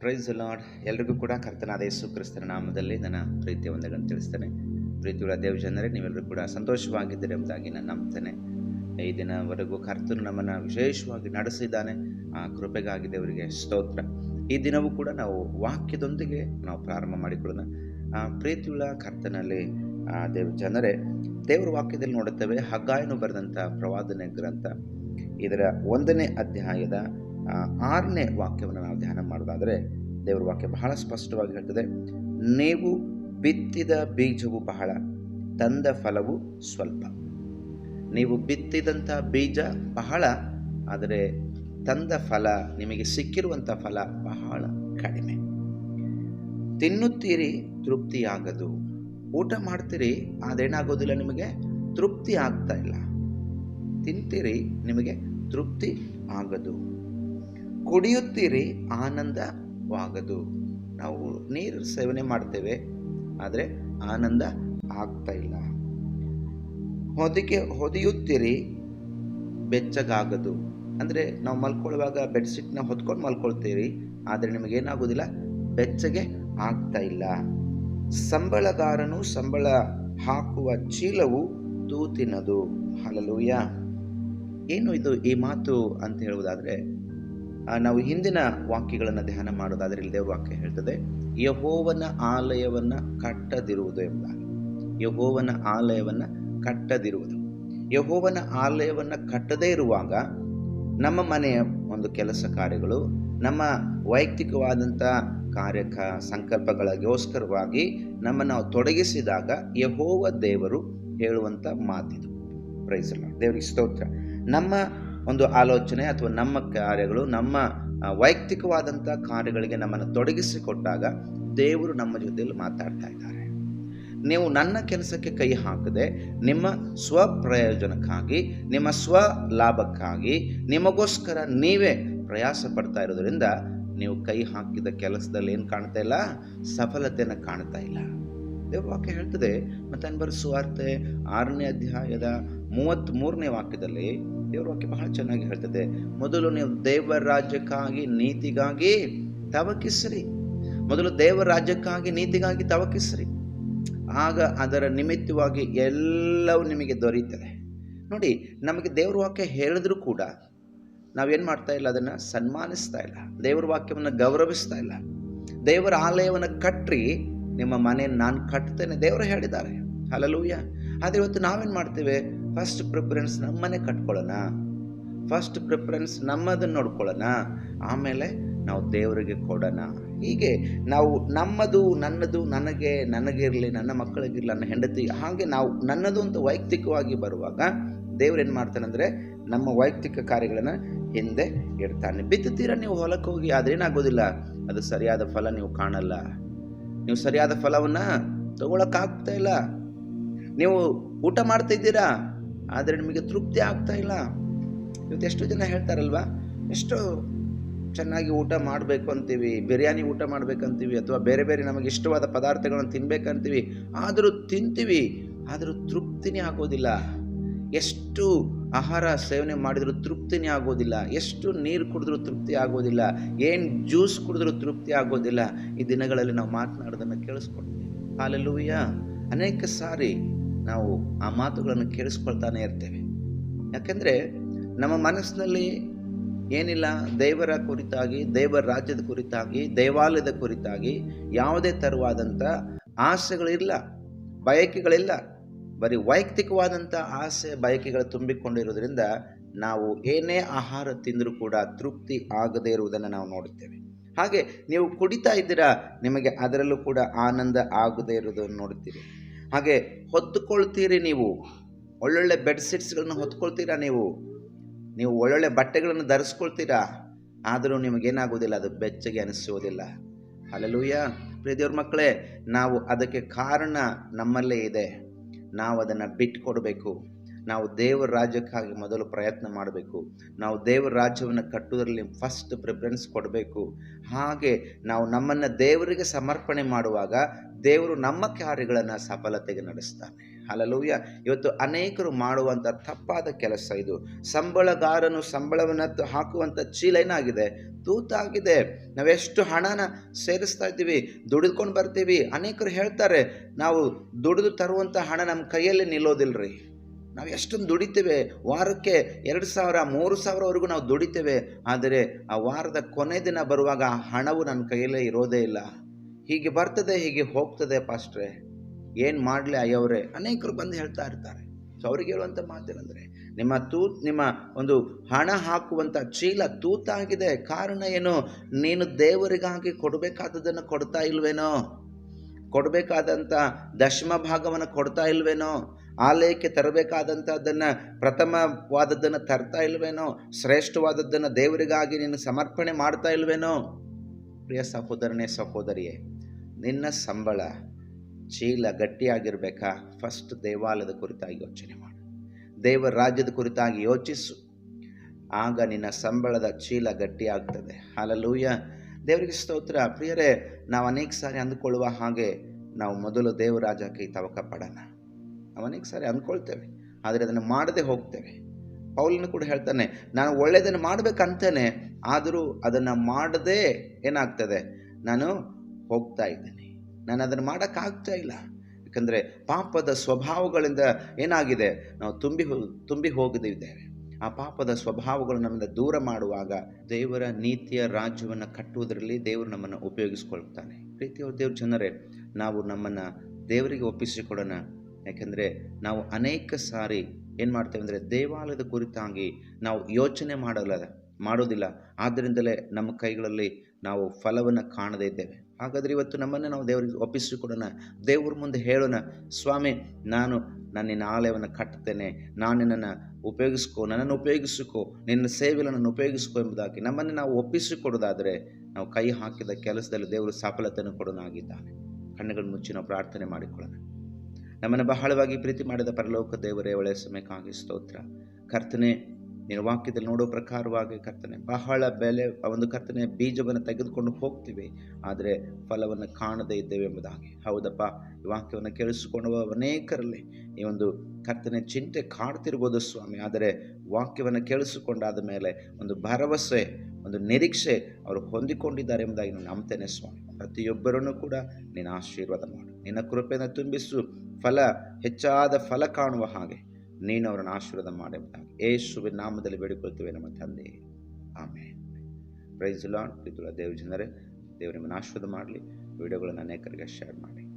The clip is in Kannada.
ಪ್ರೈಸ್ ಲಾರ್ಡ್ ಎಲ್ರಿಗೂ ಕೂಡ ಕರ್ತನಾದ ಯೇಸು ಕ್ರಿಸ್ತನ ನಾಮದಲ್ಲಿ ನನ್ನ ಪ್ರೀತಿಯ ವಂದನೆಗಳನ್ನು ತಿಳಿಸ್ತೇನೆ. ಪ್ರೀತಿಯುಳ್ಳ ದೇವ ಜನರೇ, ನೀವೆಲ್ಲರೂ ಕೂಡ ಸಂತೋಷವಾಗಿದ್ದೀರಿ ಎಂಬುದಾಗಿ ನಾನು ನಂಬ್ತೇನೆ. ಈ ದಿನವರೆಗೂ ಕರ್ತನು ನಮ್ಮನ್ನು ವಿಶೇಷವಾಗಿ ನಡೆಸಿದ್ದಾನೆ. ಆ ಕೃಪೆಗಾಗಿ ದೇವರಿಗೆ ಸ್ತೋತ್ರ. ಈ ದಿನವೂ ಕೂಡ ನಾವು ವಾಕ್ಯದೊಂದಿಗೆ ನಾವು ಪ್ರಾರಂಭ ಮಾಡಿಕೊಳ್ಳೋಣ. ಆ, ಪ್ರೀತಿಯುಳ್ಳ ಕರ್ತನಲ್ಲಿ, ಆ, ದೇವ ಜನರೇ, ದೇವರ ವಾಕ್ಯದಲ್ಲಿ ನೋಡುತ್ತೇವೆ, ಹಗ್ಗಾಯನು ಬರೆದಂಥ ಪ್ರವಾದನೆ ಗ್ರಂಥ ಇದರ ಒಂದನೇ ಅಧ್ಯಾಯದ ಆರನೇ ವಾಕ್ಯವನ್ನು ನಾವು ಧ್ಯಾನ ಮಾಡೋದಾದರೆ ದೇವರ ವಾಕ್ಯ ಬಹಳ ಸ್ಪಷ್ಟವಾಗಿ ಹೇಳ್ತದೆ, ನೀವು ಬಿತ್ತಿದ ಬೀಜವು ಬಹಳ, ತಂದ ಫಲವು ಸ್ವಲ್ಪ. ನೀವು ಬಿತ್ತಿದಂಥ ಬೀಜ ಬಹಳ, ಆದರೆ ತಂದ ಫಲ, ನಿಮಗೆ ಸಿಕ್ಕಿರುವಂಥ ಫಲ ಬಹಳ ಕಡಿಮೆ. ತಿನ್ನುತ್ತೀರಿ, ತೃಪ್ತಿಯಾಗದು. ಊಟ ಮಾಡ್ತೀರಿ, ಅದೇನಾಗೋದಿಲ್ಲ ನಿಮಗೆ ತೃಪ್ತಿ ಆಗ್ತಾ ಇಲ್ಲ. ತಿಂತೀರಿ, ನಿಮಗೆ ತೃಪ್ತಿ ಆಗದು ಕುಡಿಯುತ್ತೀರಿ, ಆನಂದವಾಗದು. ನಾವು ನೀರು ಸೇವನೆ ಮಾಡ್ತೇವೆ, ಆದರೆ ಆನಂದ ಆಗ್ತಾ ಇಲ್ಲ. ಹೊದಿಕೆ, ಹೊದಿಯುತ್ತೀರಿ, ಬೆಚ್ಚಗಾಗದು. ಅಂದರೆ ನಾವು ಮಲ್ಕೊಳ್ಳುವಾಗ ಬೆಡ್ಶೀಟ್ನ ಹೊತ್ಕೊಂಡು ಮಲ್ಕೊಳ್ತೀರಿ, ಆದರೆ ನಿಮಗೇನಾಗೋದಿಲ್ಲ ಬೆಚ್ಚಗೆ ಆಗ್ತಾ ಇಲ್ಲ. ಸಂಬಳಗಾರನು ಸಂಬಳ ಹಾಕುವ ಚೀಲವು ತೂತಿನದು. ಹಲಲೂಯ ಏನು ಇದು ಈ ಮಾತು ಅಂತ ಹೇಳುವುದಾದರೆ ನಾವು ಹಿಂದಿನ ವಾಕ್ಯಗಳನ್ನು ಧ್ಯಾನ ಮಾಡೋದಾದರೆ ಇಲ್ಲಿ ವಾಕ್ಯ ಹೇಳ್ತದೆ, ಯಹೋವನ ಆಲಯವನ್ನು ಕಟ್ಟದಿರುವುದು ಎಂಬ ಯಹೋವನ ಆಲಯವನ್ನು ಕಟ್ಟದಿರುವುದು. ಯಹೋವನ ಆಲಯವನ್ನು ಕಟ್ಟದೇ ಇರುವಾಗ ನಮ್ಮ ಮನೆಯ ಒಂದು ಕೆಲಸ ಕಾರ್ಯಗಳು, ನಮ್ಮ ವೈಯಕ್ತಿಕವಾದಂಥ ಕಾರ್ಯ ಸಂಕಲ್ಪಗಳಿಗೋಸ್ಕರವಾಗಿ ನಮ್ಮನ್ನು ನಾವು ತೊಡಗಿಸಿದಾಗ ಯಹೋವ ದೇವರು ಹೇಳುವಂಥ ಮಾತಿದು. ಪ್ರೈಸ್ ದೇವರಿಗೆ ಸ್ತೋತ್ರ. ನಮ್ಮ ಒಂದು ಆಲೋಚನೆ ಅಥವಾ ನಮ್ಮ ಕಾರ್ಯಗಳು, ನಮ್ಮ ವೈಯಕ್ತಿಕವಾದಂಥ ಕಾರ್ಯಗಳಿಗೆ ನಮ್ಮನ್ನು ತೊಡಗಿಸಿಕೊಟ್ಟಾಗ ದೇವರು ನಮ್ಮ ಜೊತೆಯಲ್ಲಿ ಮಾತಾಡ್ತಾ ಇದ್ದಾರೆ. ನೀವು ನನ್ನ ಕೆಲಸಕ್ಕೆ ಕೈ ಹಾಕದೆ, ನಿಮ್ಮ ಸ್ವಪ್ರಯೋಜನಕ್ಕಾಗಿ, ನಿಮ್ಮ ಸ್ವ ಲಾಭಕ್ಕಾಗಿ ನಿಮಗೋಸ್ಕರ ನೀವೇ ಪ್ರಯಾಸ ಪಡ್ತಾ ಇರೋದ್ರಿಂದ ನೀವು ಕೈ ಹಾಕಿದ ಕೆಲಸದಲ್ಲಿ ಏನು ಕಾಣ್ತಾ ಇಲ್ಲ? ಸಫಲತೆಯನ್ನು ಕಾಣ್ತಾ ಇಲ್ಲ. ದೇವ್ರ ವಾಕ್ಯ ಹೇಳ್ತದೆ ಮತ್ತೆ ಸುವಾರ್ತೆ ಆರನೇ ಅಧ್ಯಾಯದ ಮೂವತ್ತ್ ಮೂರನೇ ವಾಕ್ಯದಲ್ಲಿ ದೇವ್ರ ವಾಕ್ಯ ಬಹಳ ಚೆನ್ನಾಗಿ ಹೇಳ್ತದೆ. ಮೊದಲು ನೀವು ದೇವರ ರಾಜ್ಯಕ್ಕಾಗಿ ನೀತಿಗಾಗಿ ತವಕಿಸ್ರಿ. ಮೊದಲು ದೇವರ ರಾಜ್ಯಕ್ಕಾಗಿ ನೀತಿಗಾಗಿ ತವಕಿಸ್ರಿ. ಆಗ ಅದರ ನಿಮಿತ್ತವಾಗಿ ಎಲ್ಲವೂ ನಿಮಗೆ ದೊರೆಯುತ್ತದೆ ನೋಡಿ, ನಮಗೆ ದೇವ್ರ ವಾಕ್ಯ ಹೇಳಿದ್ರೂ ಕೂಡ ನಾವೇನು ಮಾಡ್ತಾ ಇಲ್ಲ, ಅದನ್ನು ಸನ್ಮಾನಿಸ್ತಾ ಇಲ್ಲ. ದೇವರ ವಾಕ್ಯವನ್ನು ಗೌರವಿಸ್ತಾ ಇಲ್ಲ. ದೇವರ ಆಲಯವನ್ನು ಕಟ್ಟ್ರಿ ನಿಮ್ಮ ಮನೆಯನ್ನು ನಾನು ಕಟ್ತೇನೆ, ದೇವರು ಹೇಳಿದ್ದಾರೆ. ಹಲಲೂಯ ಆದರೆ ಇವತ್ತು ನಾವೇನು ಮಾಡ್ತೇವೆ? ಫಸ್ಟ್ ಪ್ರಿಫರೆನ್ಸ್ ನಮ್ಮನೆ ಕಟ್ಕೊಳ್ಳೋಣ. ಫಸ್ಟ್ ಪ್ರಿಫರೆನ್ಸ್ ನಮ್ಮದನ್ನು ನೋಡ್ಕೊಳ್ಳೋಣ. ಆಮೇಲೆ ನಾವು ದೇವರಿಗೆ ಕೊಡೋಣ. ಹೀಗೆ ನಾವು ನಮ್ಮದು, ನನ್ನದು, ನನಗೆ, ನನಗಿರಲಿ, ನನ್ನ ಮಕ್ಕಳಿಗಿರಲಿ, ನನ್ನ ಹೆಂಡತಿ, ಹಾಗೆ ನಾವು ನನ್ನದು ಅಂತ ವೈಯಕ್ತಿಕವಾಗಿ ಬರುವಾಗ ದೇವ್ರು ಏನು ಮಾಡ್ತಾನಂದರೆ ನಮ್ಮ ವೈಯಕ್ತಿಕ ಕಾರ್ಯಗಳನ್ನು ಹಿಂದೆ ಇಡ್ತಾನೆ. ಬಿತ್ತುತ್ತೀರ ನೀವು ಹೊಲಕ್ಕೆ ಹೋಗಿ ಅದೇನಾಗೋದಿಲ್ಲ ಅದು ಸರಿಯಾದ ಫಲ ನೀವು ಕಾಣಲ್ಲ. ನೀವು ಸರಿಯಾದ ಫಲವನ್ನು ತಗೊಳಕ್ಕಾಗ್ತಾ ಇಲ್ಲ. ನೀವು ಊಟ ಮಾಡ್ತಾ ಇದ್ದೀರಾ? ಆದರೆ ನಿಮಗೆ ತೃಪ್ತಿ ಆಗ್ತಾ ಇಲ್ಲ. ಇವತ್ತು ಎಷ್ಟು ಜನ ಹೇಳ್ತಾರಲ್ವಾ, ಎಷ್ಟು ಚೆನ್ನಾಗಿ ಊಟ ಮಾಡಬೇಕು ಅಂತೀವಿ, ಬಿರಿಯಾನಿ ಊಟ ಮಾಡ್ಬೇಕಂತೀವಿ ಅಥವಾ ಬೇರೆ ಬೇರೆ ನಮಗೆ ಇಷ್ಟವಾದ ಪದಾರ್ಥಗಳನ್ನು ತಿನ್ಬೇಕಂತೀವಿ ಆದರೂ ತಿಂತೀವಿ, ಆದರೂ ತೃಪ್ತಿನೇ ಆಗೋದಿಲ್ಲ. ಎಷ್ಟು ಆಹಾರ ಸೇವನೆ ಮಾಡಿದರೂ ತೃಪ್ತಿನೇ ಆಗೋದಿಲ್ಲ, ಎಷ್ಟು ನೀರು ಕುಡಿದ್ರೂ ತೃಪ್ತಿ ಆಗೋದಿಲ್ಲ, ಏನು ಜ್ಯೂಸ್ ಕುಡಿದ್ರೂ ತೃಪ್ತಿ ಆಗೋದಿಲ್ಲ. ಈ ದಿನಗಳಲ್ಲಿ ನಾವು ಮಾತನಾಡೋದನ್ನು ಕೇಳಿಸ್ಕೊಳ್ತೀವಿ. ಹಾಲೆಲ್ಲೂಯ್ಯ ಅನೇಕ ಸಾರಿ ನಾವು ಆ ಮಾತುಗಳನ್ನು ಕೇಳಿಸ್ಕೊಳ್ತಾನೆ ಇರ್ತೇವೆ. ಯಾಕೆಂದರೆ ನಮ್ಮ ಮನಸ್ಸಿನಲ್ಲಿ ಏನಿಲ್ಲ, ದೇವರ ಕುರಿತಾಗಿ, ದೇವರ ರಾಜ್ಯದ ಕುರಿತಾಗಿ, ದೇವಾಲಯದ ಕುರಿತಾಗಿ ಯಾವುದೇ ಥರವಾದಂಥ ಆಸೆಗಳಿಲ್ಲ, ಬಯಕೆಗಳಿಲ್ಲ. ಬರೀ ವೈಯಕ್ತಿಕವಾದಂಥ ಆಸೆ, ಬಯಕೆಗಳು ತುಂಬಿಕೊಂಡಿರೋದ್ರಿಂದ ನಾವು ಏನೇ ಆಹಾರ ತಿಂದರೂ ಕೂಡ ತೃಪ್ತಿ ಆಗದೇ ಇರುವುದನ್ನು ನಾವು ನೋಡುತ್ತೇವೆ. ಹಾಗೆ ನೀವು ಕುಡಿತಾ ಇದ್ದೀರಾ, ನಿಮಗೆ ಅದರಲ್ಲೂ ಕೂಡ ಆನಂದ ಆಗದೇ ಇರುವುದನ್ನು ನೋಡ್ತೀರಿ ಹಾಗೆ ಹೊತ್ತುಕೊಳ್ತೀರಿ ನೀವು. ಒಳ್ಳೊಳ್ಳೆ ಬೆಡ್ಶೀಟ್ಸ್ಗಳನ್ನು ಹೊತ್ಕೊಳ್ತೀರಾ ನೀವು? ನೀವು ಒಳ್ಳೊಳ್ಳೆ ಬಟ್ಟೆಗಳನ್ನು ಧರಿಸ್ಕೊಳ್ತೀರಾ? ಆದರೂ ನಿಮಗೇನಾಗೋದಿಲ್ಲ ಅದು ಬೆಚ್ಚಗೆ ಅನಿಸೋದಿಲ್ಲ ಪ್ರಿಯ ದೇವ್ರ ಮಕ್ಕಳೇ, ನಾವು ಅದಕ್ಕೆ ಕಾರಣ ನಮ್ಮಲ್ಲೇ ಇದೆ. ನಾವು ಅದನ್ನು ಬಿಟ್ಕೊಡ್ಬೇಕು. ನಾವು ದೇವರ ರಾಜ್ಯಕ್ಕಾಗಿ ಮೊದಲು ಪ್ರಯತ್ನ ಮಾಡಬೇಕು. ನಾವು ದೇವರ ರಾಜ್ಯವನ್ನು ಕಟ್ಟುವುದರಲ್ಲಿ ಫಸ್ಟ್ ಪ್ರಿಫರೆನ್ಸ್ ಕೊಡಬೇಕು. ಹಾಗೆ ನಾವು ನಮ್ಮನ್ನು ದೇವರಿಗೆ ಸಮರ್ಪಣೆ ಮಾಡುವಾಗ ದೇವರು ನಮ್ಮ ಕಾರ್ಯಗಳನ್ನು ಸಫಲತೆಗೆ ನಡೆಸ್ತಾನೆ. ಅಲ್ಲಲೂಯ್ಯ ಇವತ್ತು ಅನೇಕರು ಮಾಡುವಂಥ ತಪ್ಪಾದ ಕೆಲಸ ಇದು. ಸಂಬಳಗಾರನು ಸಂಬಳವನ್ನು ಹಾಕುವಂಥ ಚೀಲ ಏನಾಗಿದೆ ತೂತಾಗಿದೆ. ನಾವೆಷ್ಟು ಹಣನ ಸೇರಿಸ್ತಾ ಇದ್ದೀವಿ, ದುಡಿದುಕೊಂಡು ಬರ್ತೀವಿ. ಅನೇಕರು ಹೇಳ್ತಾರೆ, ನಾವು ದುಡಿದು ತರುವಂಥ ಹಣ ನಮ್ಮ ಕೈಯಲ್ಲಿ ನಿಲ್ಲೋದಿಲ್ರಿ. ನಾವು ಎಷ್ಟೊಂದು ದುಡಿತೇವೆ. ವಾರಕ್ಕೆ ಎರಡು ಸಾವಿರ, ಮೂರು ಸಾವಿರವರೆಗೂ ನಾವು ದುಡಿತೇವೆ. ಆದರೆ ಆ ವಾರದ ಕೊನೆ ದಿನ ಬರುವಾಗ ಆ ಹಣವು ನನ್ನ ಕೈಯಲ್ಲೇ ಇರೋದೇ ಇಲ್ಲ. ಹೀಗೆ ಬರ್ತದೆ, ಹೀಗೆ ಹೋಗ್ತದೆ ಪಾಸ್ಟ್ರೆ. ಏನು ಮಾಡಲಿ ಅಯ್ಯವರೇ? ಅನೇಕರು ಬಂದು ಹೇಳ್ತಾ ಇರ್ತಾರೆ. ಸೊ ಅವ್ರಿಗೆ ಹೇಳುವಂಥ ಮಾತೇನೆಂದರೆ, ನಿಮ್ಮ ತೂ ನಿಮ್ಮ ಒಂದು ಹಣ ಹಾಕುವಂಥ ಚೀಲ ತೂತಾಗಿದೆ. ಕಾರಣ ಏನು? ನೀನು ದೇವರಿಗಾಗಿ ಕೊಡಬೇಕಾದದನ್ನು ಕೊಡ್ತಾ ಇಲ್ವೇನೋ? ಕೊಡಬೇಕಾದಂಥ ದಶಮ ಭಾಗವನ್ನು ಕೊಡ್ತಾ ಇಲ್ವೇನೋ? ಆಲಯಕ್ಕೆ ತರಬೇಕಾದಂಥದ್ದನ್ನು ಪ್ರಥಮವಾದದ್ದನ್ನು ತರ್ತಾ ಇಲ್ವೇನೋ, ಶ್ರೇಷ್ಠವಾದದ್ದನ್ನು ದೇವರಿಗಾಗಿ ನೀನು ಸಮರ್ಪಣೆ ಮಾಡ್ತಾ ಇಲ್ವೇನೋ? ಪ್ರಿಯ ಸಹೋದರನೇ, ಸಹೋದರಿಯೇ, ನಿನ್ನ ಸಂಬಳ ಚೀಲ ಗಟ್ಟಿಯಾಗಿರ್ಬೇಕಾ? ಫಸ್ಟ್ ದೇವಾಲಯದ ಕುರಿತಾಗಿ ಯೋಚನೆ ಮಾಡು. ದೇವರ ರಾಜ್ಯದ ಕುರಿತಾಗಿ ಯೋಚಿಸು. ಆಗ ನಿನ್ನ ಸಂಬಳದ ಚೀಲ ಗಟ್ಟಿಯಾಗ್ತದೆ. ಹಾಲಲೂಯ ದೇವರಿಗೆ ಸ್ತೋತ್ರ. ಪ್ರಿಯರೇ, ನಾವು ಅನೇಕ ಸಾರಿ ಅಂದುಕೊಳ್ಳುವ ಹಾಗೆ ನಾವು ಮೊದಲು ದೇವರಾಜಕ್ಕೆ ತವಕ ಪಡೋಣ. ಅನೇಕ ಸಾರಿ ಅಂದ್ಕೊಳ್ತೇವೆ. ಆದರೆ ಅದನ್ನು ಮಾಡದೆ ಹೋಗ್ತೇವೆ. ಪೌಲನು ಕೂಡ ಹೇಳ್ತಾನೆ, ನಾನು ಒಳ್ಳೆಯದನ್ನು ಮಾಡಬೇಕಂತೇನೆ, ಆದರೂ ಅದನ್ನು ಮಾಡದೇ ಏನಾಗ್ತದೆ? ನಾನು ಹೋಗ್ತಾ ಇದ್ದೇನೆ. ನಾನು ಅದನ್ನು ಮಾಡೋಕ್ಕಾಗ್ತಾ ಇಲ್ಲ. ಯಾಕಂದರೆ ಪಾಪದ ಸ್ವಭಾವಗಳಿಂದ ಏನಾಗಿದೆ? ನಾವು ತುಂಬಿ ತುಂಬಿ ಹೋಗದಿದ್ದೇವೆ. ಆ ಪಾಪದ ಸ್ವಭಾವಗಳು ನಮ್ಮಿಂದ ದೂರ ಮಾಡುವಾಗ ದೇವರ ನೀತಿಯ ರಾಜ್ಯವನ್ನು ಕಟ್ಟುವುದರಲ್ಲಿ ದೇವರು ನಮ್ಮನ್ನು ಉಪಯೋಗಿಸ್ಕೊಳ್ತಾನೆ. ಪ್ರೀತಿಯವ್ರ ದೇವ್ರ ಜನರೇ, ನಾವು ನಮ್ಮನ್ನು ದೇವರಿಗೆ ಒಪ್ಪಿಸಿಕೊಡೋಣ. ಯಾಕೆಂದರೆ ನಾವು ಅನೇಕ ಸಾರಿ ಏನು ಮಾಡ್ತೇವೆ ಅಂದರೆ ದೇವಾಲಯದ ಕುರಿತಾಗಿ ನಾವು ಯೋಚನೆ ಮಾಡಲ್ಲ, ಮಾಡೋದಿಲ್ಲ. ಆದ್ದರಿಂದಲೇ ನಮ್ಮ ಕೈಗಳಲ್ಲಿ ನಾವು ಫಲವನ್ನು ಕಾಣದೇ ಇದ್ದೇವೆ. ಹಾಗಾದರೆ ಇವತ್ತು ನಮ್ಮನ್ನು ನಾವು ದೇವರಿಗೆ ಒಪ್ಪಿಸಿಕೊಡೋಣ ದೇವ್ರ ಮುಂದೆ ಹೇಳೋಣ, ಸ್ವಾಮಿ, ನಾನು ನನ್ನ ನಿನ್ನ ಆಲಯವನ್ನು ಕಟ್ಟುತ್ತೇನೆ. ನಾನು ನಿನ್ನನ್ನು ಉಪಯೋಗಿಸ್ಕೋ, ನನ್ನನ್ನು ಉಪಯೋಗಿಸಿಕೋ, ನಿನ್ನ ಸೇವೆಯನ್ನು ನನ್ನನ್ನು ಉಪಯೋಗಿಸ್ಕೋ ಎಂಬುದಾಗಿ ನಮ್ಮನ್ನು ನಾವು ಒಪ್ಪಿಸಿಕೊಡೋದಾದರೆ ನಾವು ಕೈ ಹಾಕಿದ ಕೆಲಸದಲ್ಲಿ ದೇವರು ಸಫಲತೆಯನ್ನು ಕೊಡೋನಾಗಿದ್ದಾನೆ. ಕಣ್ಣುಗಳು ಮುಚ್ಚಿ ನಾವು ಪ್ರಾರ್ಥನೆ ಮಾಡಿಕೊಳ್ಳೋಣ. ನಮ್ಮನ್ನು ಬಹಳವಾಗಿ ಪ್ರೀತಿ ಮಾಡಿದ ಪರಲೋಕ ದೇವರೇ, ಒಳ್ಳೆಯ ಸಮಯಕ್ಕಾಗಿ ಸ್ತೋತ್ರ. ಕರ್ತನೆ ನೀನು ವಾಕ್ಯದಲ್ಲಿ ನೋಡೋ ಪ್ರಕಾರವಾಗಿ ಕರ್ತನೆ, ಬಹಳ ಬೆಲೆ ಒಂದು ಕರ್ತನೆ, ಬೀಜವನ್ನು ತೆಗೆದುಕೊಂಡು ಹೋಗ್ತೀವಿ, ಆದರೆ ಫಲವನ್ನು ಕಾಣದೇ ಇದ್ದೇವೆ ಎಂಬುದಾಗಿ. ಹೌದಪ್ಪ, ಈ ವಾಕ್ಯವನ್ನು ಕೇಳಿಸಿಕೊಂಡು ಅನೇಕರಲ್ಲಿ ಈ ಒಂದು ಕರ್ತನೆ ಚಿಂತೆ ಕಾಡ್ತಿರ್ಬೋದು ಸ್ವಾಮಿ, ಆದರೆ ವಾಕ್ಯವನ್ನು ಕೇಳಿಸಿಕೊಂಡಾದ ಮೇಲೆ ಒಂದು ಭರವಸೆ, ಒಂದು ನಿರೀಕ್ಷೆ ಅವರು ಹೊಂದಿಕೊಂಡಿದ್ದಾರೆ ಎಂಬುದಾಗಿ ನಾನು ನಂಬ್ತೇನೆ ಸ್ವಾಮಿ. ಪ್ರತಿಯೊಬ್ಬರನ್ನು ಕೂಡ ನೀನು ಆಶೀರ್ವಾದ ಮಾಡು. ನಿನ್ನ ಕೃಪೆಯನ್ನು ತುಂಬಿಸು. ಫಲ, ಹೆಚ್ಚಾದ ಫಲ ಕಾಣುವ ಹಾಗೆ ನೀನು ಅವರನ್ನು ಆಶೀರ್ವಾದ ಮಾಡಿದ ಯೇಸುವಿನ ನಾಮದಲ್ಲಿ ಬೇಡಿಕೊಳ್ತೇವೆ ನಮ್ಮ ತಂದೆ. ಆಮೇಲೆ ಪ್ರೈಸ್ ಲಾಡ್ ಪ್ರೀತುಲ ದೇವ ಜನರೇ, ದೇವರು ಆಶೀರ್ವಾದ ಮಾಡಲಿ. ವಿಡಿಯೋಗಳನ್ನು ಅನೇಕರಿಗೆ ಶೇರ್ ಮಾಡಿ.